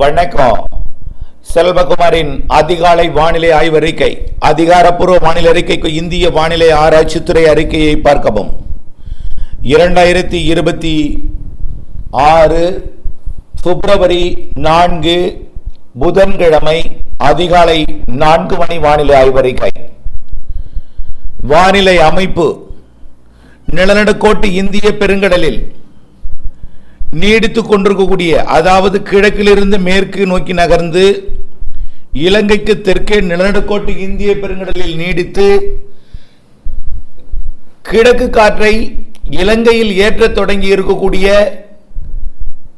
வணக்கம். செல்வகுமாரின் அதிகாலை வானிலை ஆய்வறிக்கை அதிகாரப்பூர்வ வானிலை அறிக்கைக்கு இந்திய வானிலை ஆராய்ச்சித்துறை அறிக்கையை பார்க்கவும். இரண்டாயிரத்தி இருபத்தி ஆறு பிப்ரவரி நான்கு புதன்கிழமை அதிகாலை நான்கு மணி வானிலை ஆய்வறிக்கை வானிலை அமைப்பு. நிலநடுக்கோட்டு இந்திய பெருங்கடலில் நீடித்து கொண்டிருக்கக்கூடிய அதாவது கிழக்கிலிருந்து மேற்கு நோக்கி நகர்ந்து இலங்கைக்கு தெற்கே நிலநடுக்கோட்டு இந்திய பெருங்கடலில் நீடித்து கிழக்கு காற்றை இலங்கையில் ஏற்ற தொடங்கி இருக்கக்கூடிய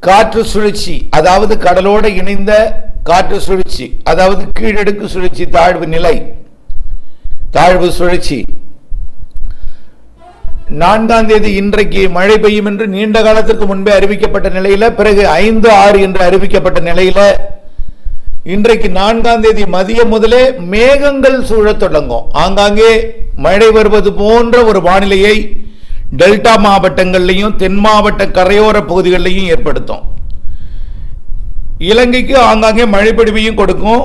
காற்று சுழற்சி அதாவது கடலோடு இணைந்த காற்று சுழற்சி அதாவது கீழடுக்கு சுழற்சி தாழ்வு நிலை தாழ்வு சுழற்சி. நான்காம் தேதி இன்றைக்கு மழை பெய்யும் என்று நீண்ட காலத்திற்கு முன்பே அறிவிக்கப்பட்ட நிலையில பிறகு ஐந்து ஆறு என்று அறிவிக்கப்பட்ட நிலையில இன்றைக்கு நான்காம் தேதி மதியம் முதலே மேகங்கள் சூழத் தொடங்கும். ஆங்காங்கே மழை வருவது போன்ற ஒரு வானிலையை டெல்டா மாவட்டங்கள்லையும் தென் மாவட்ட கரையோர பகுதிகளிலையும் ஏற்படுத்தும். இலங்கைக்கு ஆங்காங்கே மழைப்பொழிவையும் கொடுக்கும்.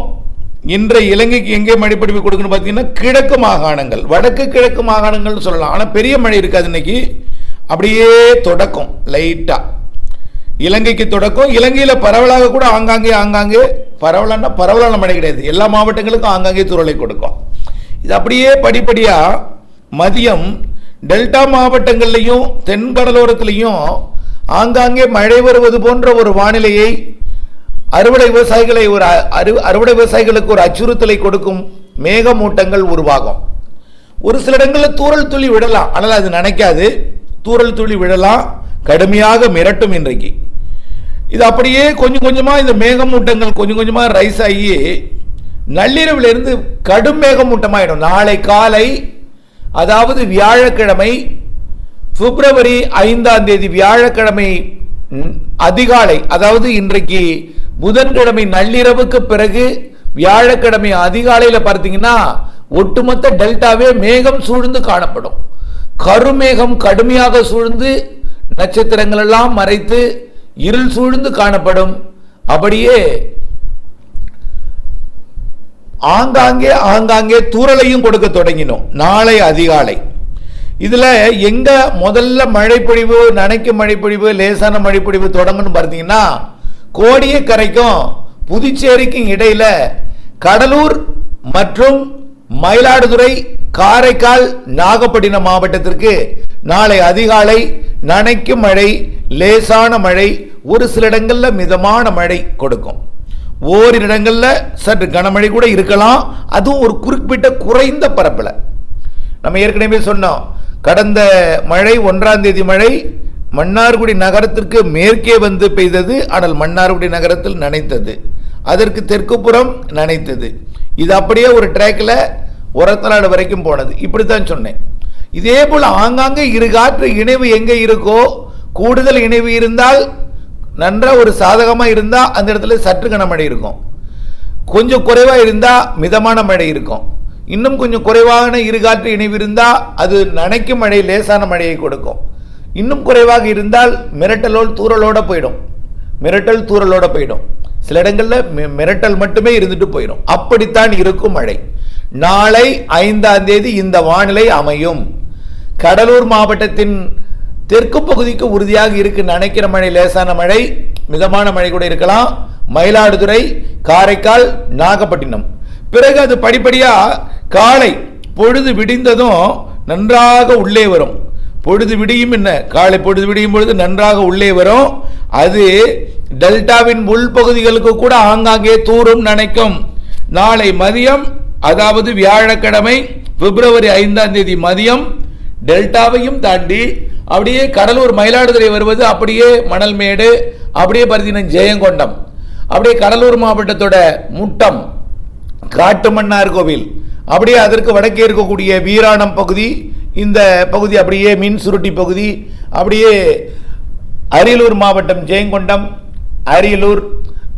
இன்றைய இலங்கைக்கு எங்கே மழைப்பொழிவு கொடுக்கணும் பார்த்தீங்கன்னா கிழக்கு மாகாணங்கள் வடக்கு கிழக்கு மாகாணங்கள்னு சொல்லலாம். ஆனால் பெரிய மழை இருக்காது இன்னைக்கு. அப்படியே தொடக்கம் லைட்டாக இலங்கைக்கு தொடக்கம். இலங்கையில் பரவலாக கூட ஆங்காங்கே ஆங்காங்கே பரவலான பரவலான மழை கிடையாது. எல்லா மாவட்டங்களுக்கும் ஆங்காங்கே துருளை கொடுக்கும். இது அப்படியே படிப்படியாக மதியம் டெல்டா மாவட்டங்கள்லையும் தென்கடலோரத்துலையும் ஆங்காங்கே மழை வருவது போன்ற ஒரு வானிலையை அறுவடை விவசாயிகளை ஒரு அ- அறு- அறுவடை விவசாயிகளுக்கு ஒரு அச்சுறுத்தலை கொடுக்கும் மேகமூட்டங்கள் உருவாகும். ஒரு சில இடங்களில் தூறல் துளி விடலாம். ஆனால் அது நினைக்காது. தூறல் துளி விடலாம் கடுமையாக மிரட்டும் இன்றைக்கு. இது அப்படியே கொஞ்சம் கொஞ்சமாக இந்த மேகமூட்டங்கள் கொஞ்சம் கொஞ்சமாக ரைஸ் ஆகி நள்ளிரவிலிருந்து கடும் மேகமூட்டமாகிடும் நாளை காலை அதாவது வியாழக்கிழமை பிப்ரவரி ஐந்தாம் தேதி வியாழக்கிழமை அதிகாலை அதாவது இன்றைக்கு புதன்கிழமை நள்ளிரவுக்கு பிறகு வியாழக்கிழமை அதிகாலையில் பார்த்தீங்கன்னா ஒட்டுமொத்த டெல்டாவே மேகம் சூழ்ந்து காணப்படும். கருமேகம் கடுமையாக சூழ்ந்து நட்சத்திரங்கள் எல்லாம் மறைத்து இருள் சூழ்ந்து காணப்படும். அப்படியே ஆங்காங்கே ஆங்காங்கே தூரலையும் கொடுக்க தொடங்கினோம் நாளை அதிகாலை. இதில் எங்கே முதல்ல மழைப்பொழிவு நனைக்கும் மழைப்பொழிவு லேசான மழைப்பொழிவு தொடங்குன்னு பார்த்தீங்கன்னா கோடியக்கரைக்கும் புதுச்சேரிக்கும் இடையில கடலூர் மற்றும் மயிலாடுதுறை காரைக்கால் நாகப்பட்டினம் மாவட்டத்திற்கு நாளை அதிகாலை நனைக்கும் மழை லேசான மழை ஒரு சில இடங்களில் மிதமான மழை கொடுக்கும். ஓரிரு இடங்களில் சற்று கனமழை கூட இருக்கலாம். அதுவும் ஒரு குறிப்பிட்ட குறைந்த பரப்பில். நம்ம ஏற்கனவே சொன்னோம் கடந்த மழை ஒன்றாம் தேதி மழை மன்னார்குடி நகரத்திற்கு மேற்கே வந்து பெய்தது ஆனால் மன்னார்குடி நகரத்தில் நனைத்தது. அதற்கு தெற்குப்புறம் நனைத்தது. இது அப்படியே ஒரு ட்ராக்ல உரத்தநாடு வரைக்கும் போனது. இப்படி தான் சொன்னேன். இதே போல் ஆங்காங்கே இரு காற்று இணைவு எங்கே இருக்கோ கூடுதல் இணைவு இருந்தால் நன்றாக ஒரு சாதகமாக இருந்தால் அந்த இடத்துல சற்று கனமழை இருக்கும். கொஞ்சம் குறைவாக இருந்தால் மிதமான மழை இருக்கும். இன்னும் கொஞ்சம் குறைவான இருகாற்று இணைவு இருந்தால் அது நனைக்கும் மழை லேசான மழையை கொடுக்கும். இன்னும் குறைவாக இருந்தால் மிரட்டலோடு தூரலோட போயிடும். மிரட்டல் தூரலோட போயிடும். சில இடங்களில் மிரட்டல் மட்டுமே இருந்துட்டு போயிடும். அப்படித்தான் இருக்கும் மழை. நாளை ஐந்தாம் தேதி இந்த வானிலை அமையும். கடலூர் மாவட்டத்தின் தெற்கு பகுதிக்கு உறுதியாக இருக்கு நினைக்கிற மழை லேசான மழை. மிதமான மழை கூட இருக்கலாம். மயிலாடுதுறை காரைக்கால் நாகப்பட்டினம். பிறகு அது படிப்படியாக காலை பொழுது விடிந்ததும் நன்றாக உள்ளே வரும். பொழுது விடியும் என்ன? காலை பொழுது விடியும் பொழுது நன்றாக உள்ளே வரும். அது டெல்டாவின் உள்பகுதிகளுக்கு கூட ஆங்காங்கே தூரும் நனைக்கும். நாளை மதியம் அதாவது வியாழக்கிழமை பிப்ரவரி ஐந்தாம் தேதி மதியம் டெல்டாவையும் தாண்டி அப்படியே கடலூர் மயிலாடுதுறை வருவது அப்படியே மணல்மேடு அப்படியே பார்த்தீங்கன்னா ஜெயங்கொண்டம். அப்படியே கடலூர் மாவட்டத்தோட முட்டம் காட்டுமன்னார் கோவில். அப்படியே அதற்கு வடக்கே இருக்கக்கூடிய வீராணம் பகுதி இந்த பகுதி அப்படியே மின் சுருட்டி பகுதி அப்படியே அரியலூர் மாவட்டம் ஜெயங்கொண்டம் அரியலூர்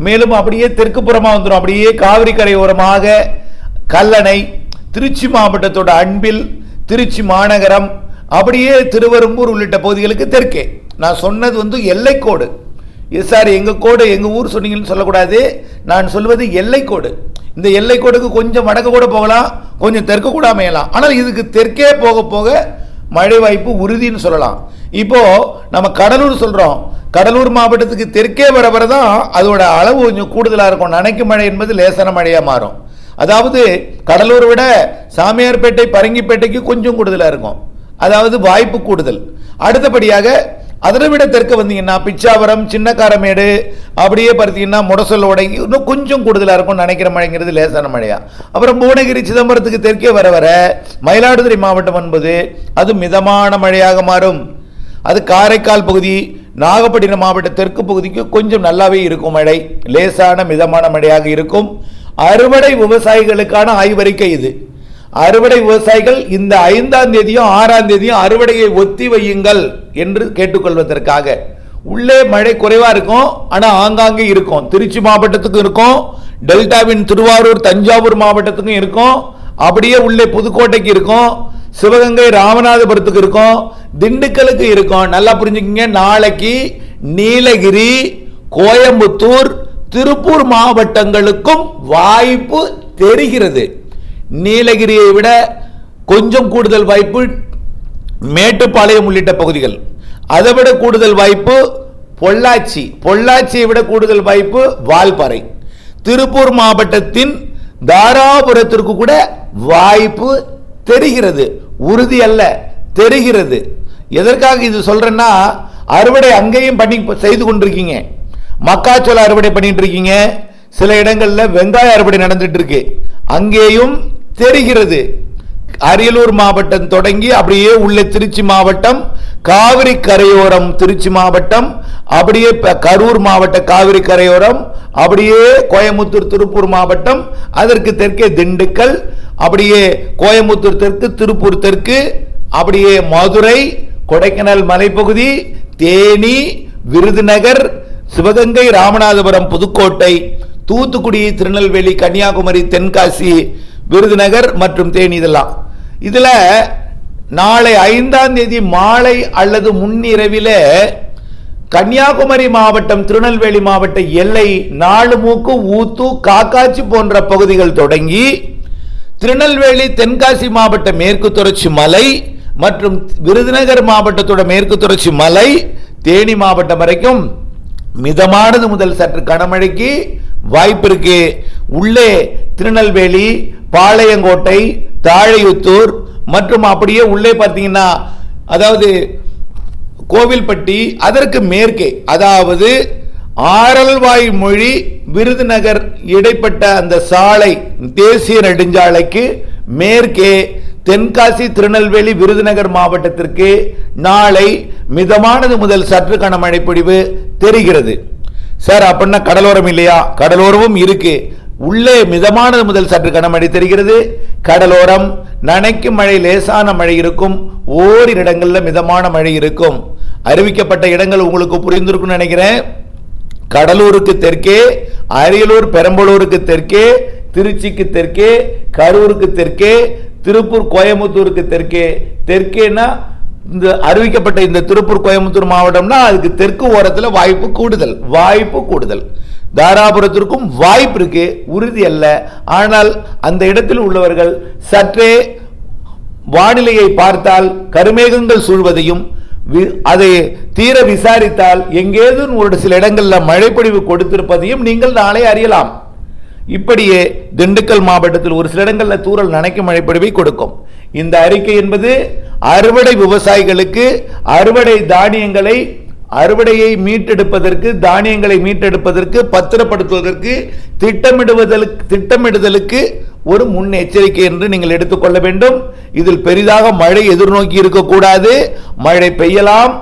மேலும் அப்படியே தெற்கு புறமாக வந்துடும் அப்படியே காவிரி கரையோரமாக கல்லணை திருச்சி மாவட்டத்தோட அன்பில் திருச்சி மாநகரம் அப்படியே திருவரும்பூர் உள்ளிட்ட பகுதிகளுக்கு தெற்கே. நான் சொன்னது வந்து எல்லைக்கோடு. எஸ் சார் எங்கள் கோடு எங்கள் ஊர் சொன்னீங்கன்னு சொல்லக்கூடாது. நான் சொல்வது எல்லைக்கோடு இந்த எல்லைக்கோடுக்கு கொஞ்சம் வடக்கு கூட போகலாம் கொஞ்சம் தெற்கு கூட அமையலாம். ஆனால் இதுக்கு தெற்கே போக போக மழை வாய்ப்பு உறுதின்னு சொல்லலாம். இப்போது நம்ம கடலூர் சொல்கிறோம் கடலூர் மாவட்டத்துக்கு தெற்கே வர வர தான் அதோட அளவு கொஞ்சம் கூடுதலாக இருக்கும். நனைக்கும் மழை என்பது லேசான மழையாக மாறும். அதாவது கடலூரை விட சாமியார்பேட்டை பரங்கிப்பேட்டைக்கு கொஞ்சம் கூடுதலாக இருக்கும். அதாவது வாய்ப்பு கூடுதல். அடுத்தபடியாக அதை விட தெற்கு வந்தீங்கன்னா பிச்சாவரம் சின்னக்காரமேடு அப்படியே பார்த்தீங்கன்னா முடசலோடை இன்னும் கொஞ்சம் கூடுதலாக இருக்கும் நினைக்கிற மழைங்கிறது லேசான மழையா? அப்புறம் புவனகிரி சிதம்பரத்துக்கு தெற்கே வர வர மயிலாடுதுறை மாவட்டம் என்பது அது மிதமான மழையாக மாறும். அது காரைக்கால் பகுதி நாகப்பட்டினம் மாவட்ட தெற்கு பகுதிக்கு கொஞ்சம் நல்லாவே இருக்கும் மழை. லேசான மிதமான மழையாக இருக்கும். அறுவடை விவசாயிகளுக்கான ஆய்வறிக்கை இது. அறுவடை விவசாயிகள் இந்த ஐந்தாம் தேதியும் ஆறாம் தேதியும் அறுவடையை ஒத்தி வையுங்கள் என்று கேட்டுக்கொள்வதற்காக. உள்ளே மழை குறைவாக இருக்கும் ஆனால் ஆங்காங்கே இருக்கும். திருச்சி மாவட்டத்துக்கும் இருக்கும் டெல்டாவின் திருவாரூர் தஞ்சாவூர் மாவட்டத்துக்கும் இருக்கும் அப்படியே உள்ளே புதுக்கோட்டைக்கு இருக்கும் சிவகங்கை ராமநாதபுரத்துக்கு இருக்கும் திண்டுக்கலுக்கு இருக்கும். நல்லா புரிஞ்சுக்கிங்க நாளைக்கு நீலகிரி கோயம்புத்தூர் திருப்பூர் மாவட்டங்களுக்கும் வாய்ப்பு தெரிகிறது. நீலகிரியை விட கொஞ்சம் கூடுதல் வாய்ப்பு மேட்டுப்பாளையம் உள்ளிட்ட பகுதிகள். அதை விட கூடுதல் வாய்ப்பு பொள்ளாச்சி. பொள்ளாச்சியை விட கூடுதல் வாய்ப்பு வால்பாறை. திருப்பூர் மாவட்டத்தின் தாராபுரத்திற்கு கூட வாய்ப்பு தெரிகிறது. உறுதி அல்ல தெரிகிறது. எதற்காக இது சொல்றேன்னா அறுவடை அங்கேயும் பண்ணி செய்து கொண்டிருக்கீங்க. மக்காச்சோள அறுவடை பண்ணிட்டு இருக்கீங்க. சில இடங்களில் வெங்காய அறுவடை நடந்துட்டு இருக்கு. அங்கேயும் தெரிகிறது அரியலூர் மாவட்டம் தொடங்கி அப்படியே உள்ள திருச்சி மாவட்டம் காவிரி கரையோரம் திருச்சி மாவட்டம் அப்படியே கரூர் மாவட்ட காவிரி கரையோரம் அப்படியே கோயமுத்தூர் திருப்பூர் மாவட்டம் அதற்கு தெற்கே திண்டுக்கல் அப்படியே கோயமுத்தூர் தெற்கு திருப்பூர் தெற்கு அப்படியே மதுரை கொடைக்கானல் மலைப்பகுதி தேனி விருதுநகர் சிவகங்கை ராமநாதபுரம் புதுக்கோட்டை தூத்துக்குடி திருநெல்வேலி கன்னியாகுமரி தென்காசி விருதுநகர் மற்றும் தேனி இதெல்லாம். இதில் நாளை ஐந்தாம் தேதி மாலை அல்லது முன்னிரவில் கன்னியாகுமரி மாவட்டம் திருநெல்வேலி மாவட்ட எல்லை நாலு மூக்கு ஊத்து காக்காச்சி போன்ற பகுதிகள் தொடங்கி திருநெல்வேலி தென்காசி மாவட்ட மேற்கு தொடர்ச்சி மலை மற்றும் விருதுநகர் மாவட்டத்தோட மேற்கு தொடர்ச்சி மலை தேனி மாவட்டம் வரைக்கும் மிதமானது முதல் சற்று கனமழைக்கு வாய்ப்பு இருக்கு உள்ளே திருநெல்வேலி பாளையங்கோட்டை தாழையுத்தூர் மற்றும் அப்படியே உள்ளே பார்த்தீங்கன்னா அதாவது கோவில்பட்டி அதற்கு மேற்கே அதாவது ஆரல்வாய் மொழி விருதுநகர் இடைப்பட்ட அந்த சாலை தேசிய நெடுஞ்சாலைக்கு மேற்கே தென்காசி திருநெல்வேலி விருதுநகர் மாவட்டத்திற்கு நாளை மிதமானது முதல் சற்று கனமழை பொழிவு தெரிகிறது. சார் அப்படின்னா கடலோரம் இல்லையா? கடலோரமும் இருக்கு. உள்ளே மிதமானது முதல் சற்று கனமழை தெரிகிறது. கடலோரம் நனைக்கும் மழை லேசான மழை இருக்கும். ஓரிரு இடங்களில் மிதமான மழை இருக்கும். அறிவிக்கப்பட்ட இடங்கள் உங்களுக்கு புரிந்திருக்கும்னு நினைக்கிறேன். கடலூருக்கு தெற்கே அரியலூர் பெரம்பலூருக்கு தெற்கே திருச்சிக்கு தெற்கே கரூருக்கு தெற்கே திருப்பூர் கோயம்புத்தூருக்கு தெற்கே. தெற்கேனா இந்த அறிவிக்கப்பட்ட இந்த திருப்பூர் கோயம்புத்தூர் மாவட்டம்னா அதுக்கு தெற்கு ஓரத்தில் வாய்ப்பு கூடுதல். வாய்ப்பு கூடுதல். தாராபுரத்திற்கும் வாய்ப்பு இருக்கு உறுதி அல்ல. ஆனால் அந்த இடத்தில் உள்ளவர்கள் சற்றே வானிலையை பார்த்தால் கருமேகங்கள் சூழ்வதையும் வி- அதை தீர விசாரித்தால் எங்கேதும் ஒரு சில இடங்களில் மழைப்பொழிவு கொடுத்திருப்பதையும் நீங்கள் நாளை அறியலாம். இப்படியே திண்டுக்கல் மாவட்டத்தில் ஒரு சில இடங்களில் தூறல் நனைக்கும் மழைப்பொழிவை கொடுக்கும். இந்த அறிக்கை என்பது அறுவடை விவசாயிகளுக்கு அறுவடை தானியங்களை அறுவடையை மீட்டெடுப்பதற்கு தானியங்களை மீட்டெடுப்பதற்கு பத்திரப்படுத்துவதற்கு திட்டமிடுவதற்கு திட்டமிடுதலுக்கு ஒரு முன்னெச்சரிக்கை என்று நீங்கள் எடுத்துக்கொள்ள வேண்டும். இதில் பெரிதாக மழை எதிர்நோக்கி இருக்கக்கூடாது. மழை பெய்யலாம்.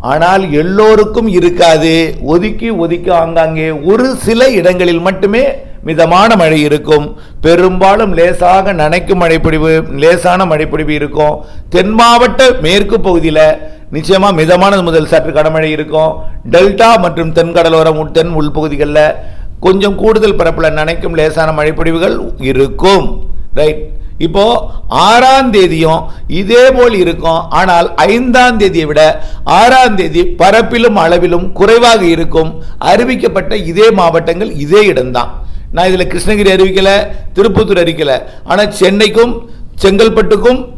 ஆனால் எல்லோருக்கும் இருக்காது. ஒதுக்கி ஒதுக்கி ஆங்காங்கே ஒரு சில இடங்களில் மட்டுமே மிதமான மழை இருக்கும். பெரும்பாலும் லேசாக நனைக்கும் மழைப்பொழிவு லேசான மழைப்பொழிவு இருக்கும். தென் மாவட்ட மேற்கு பகுதியில் நிச்சயமாக மிதமானது முதல் சற்று கனமழை இருக்கும். டெல்டா மற்றும் தென்கடலோரம் தென் உள்பகுதிகளில் கொஞ்சம் கூடுதல் பரப்பில் நனைக்கும் லேசான மழைப்பொழிவுகள் இருக்கும். ரைட் இப்போ ஆறாம் தேதியும் இதே போல் இருக்கும். ஆனால் ஐந்தாம் தேதியை விட ஆறாம் தேதி பரப்பிலும் அளவிலும் குறைவாக இருக்கும். அறிவிக்கப்பட்ட இதே மாவட்டங்கள் இதே இடம்தான். நான் இதில் கிருஷ்ணகிரி அறிவிக்கலை திருப்பத்தூர் அறிவிக்கலை ஆனால் சென்னைக்கும் செங்கல்பட்டுக்கும்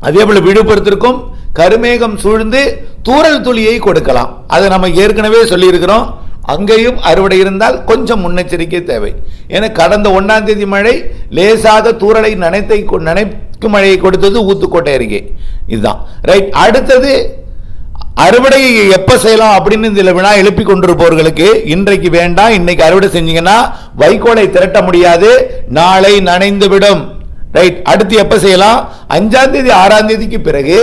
அதே போல் விழுப்புரத்திற்கும் கருமேகம் சூழ்ந்து தூரல் துளியை கொடுக்கலாம். அதை நம்ம ஏற்கனவே சொல்லியிருக்கிறோம். அங்கேயும் அறுவடை இருந்தால் கொஞ்சம் முன்னெச்சரிக்கை தேவை. ஏன்னா கடந்த ஒன்றாம் தேதி மழை லேசாக தூரலை நனைத்தை கொ- நனைக்கும் மழையை கொடுத்தது ஊத்துக்கோட்டை அருகே. இதுதான். ரைட் அடுத்தது அறுவடையை எப்போ செய்யலாம் அப்படின்னு இந்த வினா எழுப்பி கொண்டிருப்பவர்களுக்கு இன்றைக்கு வேண்டாம் இன்னைக்கு அறுவடை செஞ்சீங்கன்னா வைக்கோலை திரட்ட முடியாது நாளை நனைந்துவிடும். ரைட் அடுத்து எப்போ செய்யலாம்? அஞ்சாம் தேதி ஆறாம் தேதிக்கு பிறகு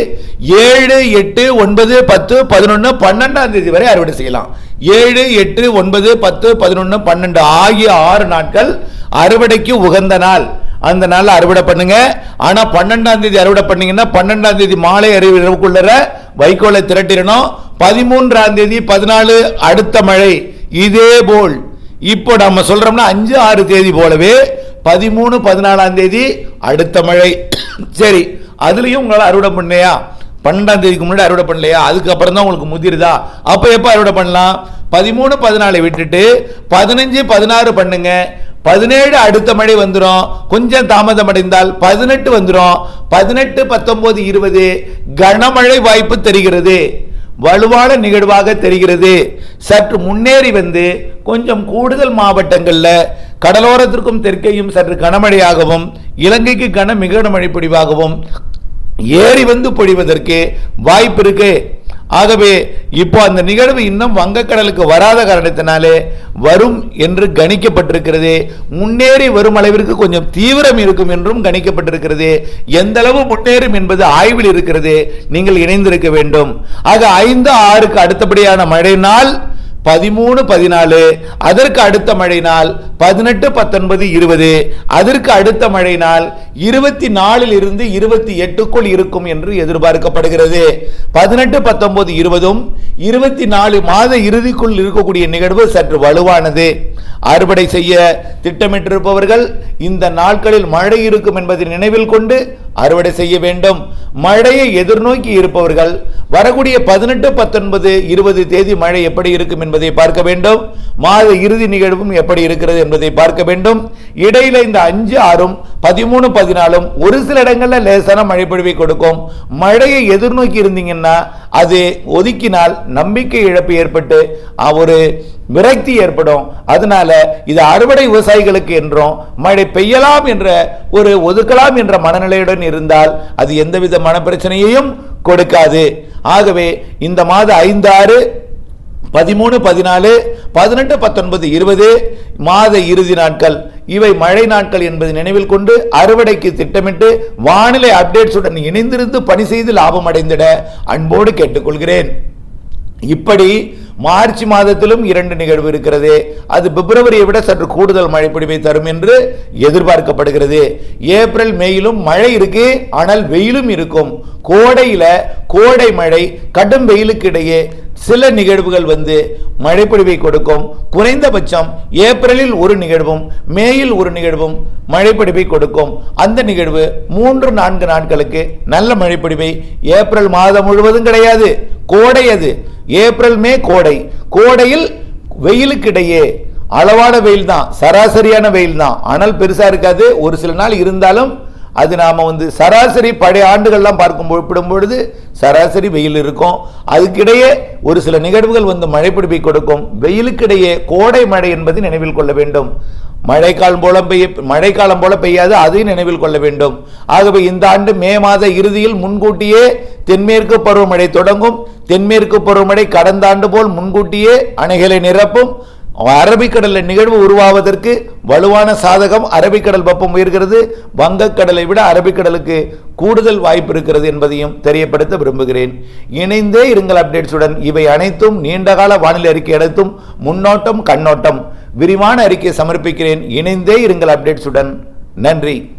ஏழு எட்டு ஒன்பது பத்து பதினொன்று பன்னெண்டாம் தேதி வரை அறுவடை செய்யலாம். ஏழு எட்டு ஒன்பது பத்து பதினொன்று பன்னெண்டு ஆகிய ஆறு நாட்கள் அறுவடைக்கு உகந்த நாள். அந்த நாள்ல அறுவடை பண்ணுங்க. ஆனால் பன்னெண்டாம் தேதி அறுவடை பண்ணீங்கன்னா பன்னெண்டாம் தேதி மாலை அறிவுக்குள்ள வைக்கோலை திரட்டிடணும். பதிமூன்றாம் தேதி பதினாலு அடுத்த மழை. இதே போல் இப்போ நம்ம சொல்றோம்னா அஞ்சு ஆறு தேதி போலவே பதிமூணு பதினாலாம் தேதி அடுத்த மழை. சரி அதுலேயும் உங்களால் அறுவடை பண்ணையா? பன்னெண்டாம் தேதிக்கு முன்னாடி அறுவடை பண்ணலையா? அதுக்கப்புறம் தான் உங்களுக்கு முதிருதா? அப்போ எப்போ அறுவடை பண்ணலாம்? பதிமூணு பதினாலை விட்டுட்டு பதினஞ்சு பதினாறு பண்ணுங்க. பதினேழு அடுத்த மழை வந்துடும் கொஞ்சம் தாமதம் அடைந்தால் பதினெட்டு வந்துடும் பதினெட்டு பத்தொன்பது இருபது கனமழை வாய்ப்பு தெரிகிறது. வலுவான நிகழ்வாக தெரிகிறது. சற்று முன்னேறி வந்து கொஞ்சம் கூடுதல் மாவட்டங்களில் கடலோரத்திற்கும் தெற்கையும் சற்று கனமழையாகவும் இலங்கைக்கு கன மிக கனமழை ஏறி வந்து பொழிவதற்கு வாய்ப்பு இருக்கு. ஆகவே இப்போ அந்த நிகழ்வு இன்னும் வங்கக்கடலுக்கு வராத காரணத்தினாலே வரும் என்று கணிக்கப்பட்டிருக்கிறது. முன்னேறி வரும் அளவிற்கு கொஞ்சம் தீவிரம் இருக்கும் என்றும் கணிக்கப்பட்டிருக்கிறது. எந்த அளவு முன்னேறும் என்பது ஆய்வில் இருக்கிறது. நீங்கள் இணைந்திருக்க வேண்டும். ஆக ஐந்து ஆறுக்கு அடுத்தபடியான மழை நாள் பதிமூணு பதினாலு. அதற்கு அடுத்த மழை நாள் பதினெட்டு பத்தொன்பது இருபது. அதற்கு அடுத்த மழை நாள் இருபத்தி நாலில் இருந்து இருபத்தி எட்டுக்குள் இருக்கும் என்று எதிர்பார்க்கப்படுகிறது. பதினெட்டு பத்தொன்பது இருபதும் இருபத்தி நாலு மாத இறுதிக்குள் இருக்கக்கூடிய நிகழ்வு சற்று வலுவானது. அறுவடை செய்ய திட்டமிட்டிருப்பவர்கள் இந்த நாட்களில் மழை இருக்கும் என்பதை நினைவில் கொண்டு அறுவடை செய்ய வேண்டும். மழையை எதிர்நோக்கி இருப்பவர்கள் வரக்கூடிய பதினெட்டு பத்தொன்பது இருபது தேதி மழை எப்படி இருக்கும் என்பதை பார்க்க வேண்டும். மாத இறுதி நிகழ்வும் எப்படி இருக்கிறது என்பதை பார்க்க வேண்டும். இடையில இந்த அஞ்சு ஆறும் பதிமூணு பதினாலும் ஒரு சில இடங்களில் லேசான மழை பொழிவை கொடுக்கும். மழையை எதிர்நோக்கி இருந்தீங்கன்னா அது ஒதுக்கினால் நம்பிக்கை இழப்பு ஏற்பட்டு ஒரு விரக்தி ஏற்படும். அதனால இது அறுவடை விவசாயிகளுக்கு என்றும் மழை பெய்யலாம் என்ற ஒரு ஒதுக்கலாம் என்ற மனநிலையுடன் இருந்தால் அது எந்தவித மன பிரச்சனையையும் கொடுக்காது. ஆகவே இந்த மாத ஐந்து ஆறு பதிமூணு பதினாலு பதினெட்டு பத்தொன்பது இருபது மாத இறுதி நாட்கள். இவை மழை நாட்கள் என்பதை நினைவில் கொண்டு அறுவடைக்கு திட்டமிட்டு வானிலை அப்டேட்ஸுடன் இணைந்திருந்து பணி செய்து லாபம் அடைந்திட அன்போடு கேட்டுக்கொள்கிறேன். இப்படி மார்ச் மாதத்திலும் இரண்டு நிகழ்வு இருக்கிறது. அது பிப்ரவரியை விட சற்று கூடுதல் மழை பொழிவை தரும் என்று எதிர்பார்க்கப்படுகிறது. ஏப்ரல் மேயிலும் மழை இருக்கு ஆனால் வெயிலும் இருக்கும். கோடையில் கோடை மழை கடும் வெயிலுக்கு இடையே சில நிகழ்வுகள் வந்து மழைப்பொழிவை கொடுக்கும். குறைந்தபட்சம் ஏப்ரலில் ஒரு நிகழ்வும் மேயில் ஒரு நிகழ்வும் மழைப்பொழிவை கொடுக்கும். அந்த நிகழ்வு மூன்று நான்கு நாட்களுக்கு நல்ல மழைப்பொழிவை ஏப்ரல் மாதம் முழுவதும் கிடையாது. கோடை அது. ஏப்ரல் மே கோடை. கோடையில் வெயிலுக்கிடையே. அளவான வெயில் தான் சராசரியான வெயில் தான் ஆனால் பெருசாக இருக்காது. ஒரு சில நாள் இருந்தாலும் அது நாம் வந்து சராசரி பழைய ஆண்டுகள்லாம் பார்க்கும் ஒப்பிடும் பொழுது சராசரி வெயில் இருக்கும். அதுக்கிடையே ஒரு சில நிகழ்வுகள் வந்து மழை பிடிப்பை கொடுக்கும். வெயிலுக்கிடையே கோடை மழை என்பதை நினைவில் கொள்ள வேண்டும். மழைக்காலம் போல பெய்ய மழைக்காலம் போல பெய்யாது அதையும் நினைவில் கொள்ள வேண்டும். ஆகவே இந்த ஆண்டு மே மாத இறுதியில் முன்கூட்டியே தென்மேற்கு பருவமழை தொடங்கும். தென்மேற்கு பருவமழை கடந்த ஆண்டு போல் முன்கூட்டியே அணைகளை நிரப்பும். அரபிக்கடலில் நிகழ்வு உருவாவதற்கு வலுவான சாதகம் அரபிக்கடல் வெப்பம் உயர்கிறது. வங்கக்கடலை விட அரபிக்கடலுக்கு கூடுதல் வாய்ப்பு இருக்கிறது என்பதையும் தெரியப்படுத்த விரும்புகிறேன். இணைந்தே இருங்கள் அப்டேட்ஸுடன். இவை அனைத்தும் நீண்டகால வானிலை அறிக்கை அனைத்தும் முன்னோட்டம் கண்ணோட்டம். விரிவான அறிக்கை சமர்ப்பிக்கிறேன். இணைந்தே இருங்கள் அப்டேட்ஸுடன். நன்றி.